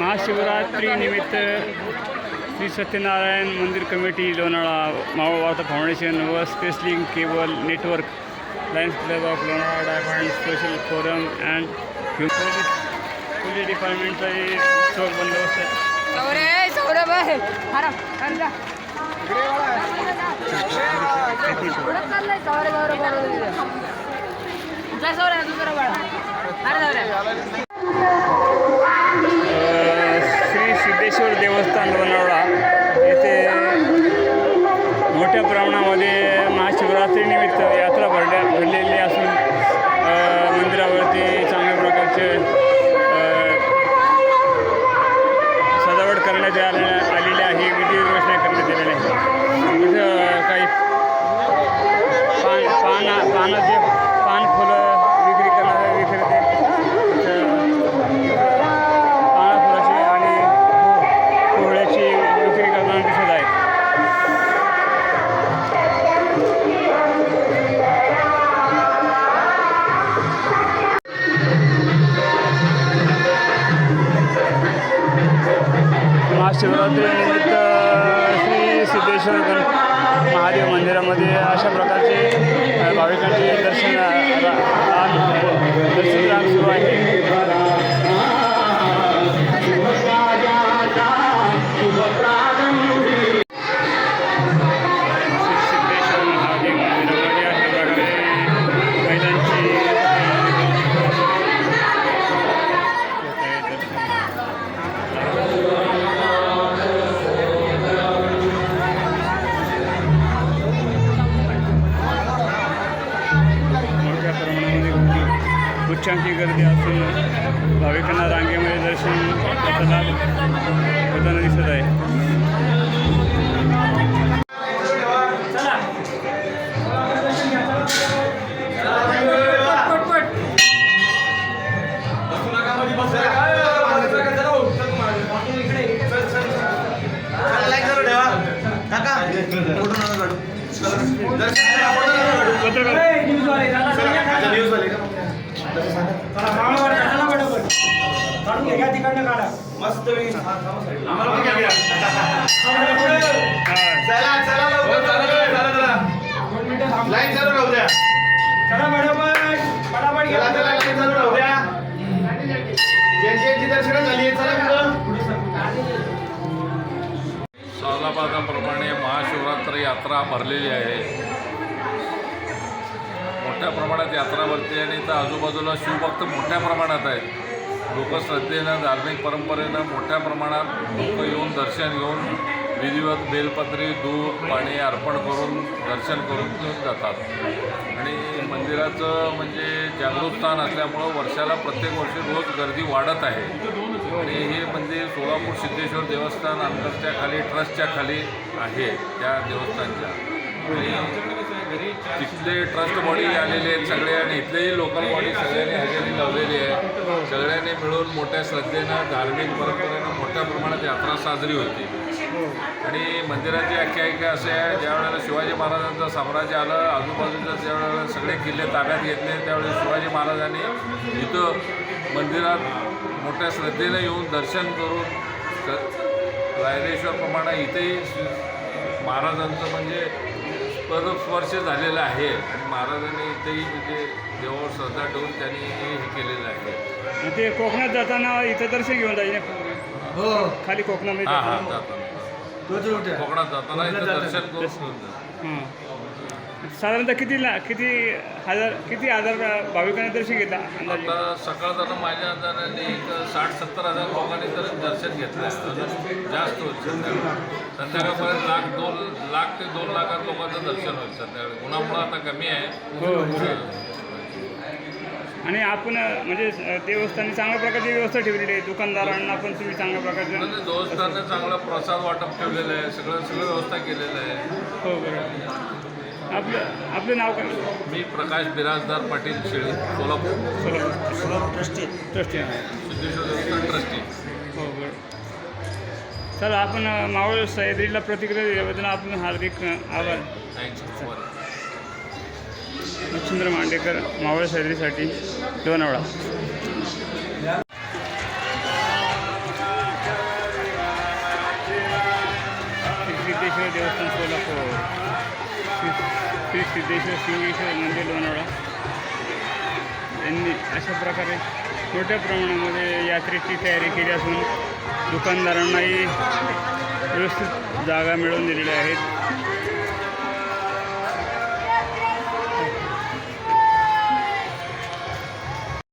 महाशिवरात्रीनिमित्त श्री सत्यनारायण मंदिर committee Lonavala Maval Varta foundation व स्पेसलिंग cable network Lions Club of Lonavala Diamond Social Forum and police police डिपार्टमेंटचाही चोख बंदोबस्त आहे. शिवरात्रीनिमित्त श्री सिद्धेश्वर गण महादेव मंदिरामध्ये अशा प्रकारचे भाविकांचे दर्शन दर्शन सुरू आहे. उच्चांकी गर्दी असून भाविकांना रांगेमध्ये दर्शन घेताना होताना दिसत आहे. पत्रकार. मस्त लाईन चालू राहू द्या. चला चला लाईन चालू राहू द्या. दर्शनं झाली चला सालाबादाप्रमाणे महाशिवरात्र यात्रा भरलेली आहे. मोठ्या प्रमाणात यात्रा भरते आणि इथं आजूबाजूला शिवभक्त मोठ्या प्रमाणात आहेत. लोक श्रद्धेनं धार्मिक परंपरेनं मोठ्या प्रमाणात लोक येऊन दर्शन घेऊन विधिवत बेलपत्री दूध पाणी अर्पण करून दर्शन करून घेऊन जातात. आणि मंदिराचं म्हणजे जागृत स्थान असल्यामुळं वर्षाला प्रत्येक वर्षी रोज गर्दी वाढत आहे. आणि हे मंदिर सोलापूर सिद्धेश्वर देवस्थान अंतरच्या खाली ट्रस्टच्या खाली आहे त्या देवस्थानच्या. आणि तिथले ट्रस्ट बॉडी आलेले आहेत सगळे आणि इथलेही लोकल बॉडी सगळ्यांनी हजेरी लावलेली आहे. सगळ्यांनी मिळून मोठ्या श्रद्धेनं धार्मिक परंपरेनं मोठ्या प्रमाणात यात्रा साजरी होती. आणि मंदिराची आख्यायिका असे आहे. ज्या वेळेला शिवाजी महाराजांचं साम्राज्य आलं आजूबाजूचं ज्या वेळेला सगळे किल्ले ताब्यात घेतले त्यावेळेस शिवाजी महाराजांनी इथं मंदिरात मोठ्या श्रद्धेनं येऊन दर्शन करून स- रायरेश्वरप्रमाणे इथेही महाराजांचं म्हणजे पदस्पर्श झालेला आहे. आणि महाराजांनी इथेही म्हणजे देवावर श्रद्धा ठेवून त्यांनी हे केलेलं आहे. ते कोकणात जाताना इथं दर्शन घेऊन जायचे हो. खाली कोकणामध्ये. हां हां जाताना. कोकणात जाताना इथं दर्शन करून. हां. साधारणतः किती ला किती हजार किती हजार भाविकांनी दर्शन घेतला आता सकाळ जाणं माझ्या अंदाजाने एक साठ सत्तर हजार लोकांनी तर दर्शन घेतलं जास्त संध्याकाळ. संध्याकाळपर्यंत लाख दोन लाख ते दोन लाखात लोकांचं दर्शन होईल संध्याकाळी. उन्हामुळं आता कमी आहे. हो हो. आणि आपण म्हणजे देवस्थानी चांगल्या प्रकारची व्यवस्था ठेवलेली आहे. दुकानदारांना पण तुम्ही चांगल्या प्रकारचं देवस्थानानं चांगला प्रसाद वाटप ठेवलेलं आहे. सगळं सगळं व्यवस्था केलेलं आहे. हो बरोबर. आपलं आपलं नाव काय? मी प्रकाश बिराजदार पाटील शेळी Solapur. Solapur trustee. Trustee Siddheshwar Devasthan trustee. हो बरं. चला आपण मावळ सह्याद्रीला प्रतिक्रिया दिल्याबद्दल आपण हार्दिक आभार. मच्छिंद्र मांडेकर मावळ सह्याद्रीसाठी. लोणावळा सिद्धेश्वर देवस्थान सोलापूर श्री श्री सिद्धेश्वर शिंगेश्वर मंदिर लोणावळा. यांनी अशा प्रकारे मोठ्या प्रमाणामध्ये यात्रेची तयारी केली असून दुकानदारांनाही व्यवस्थित जागा मिळवून दिलेल्या आहेत.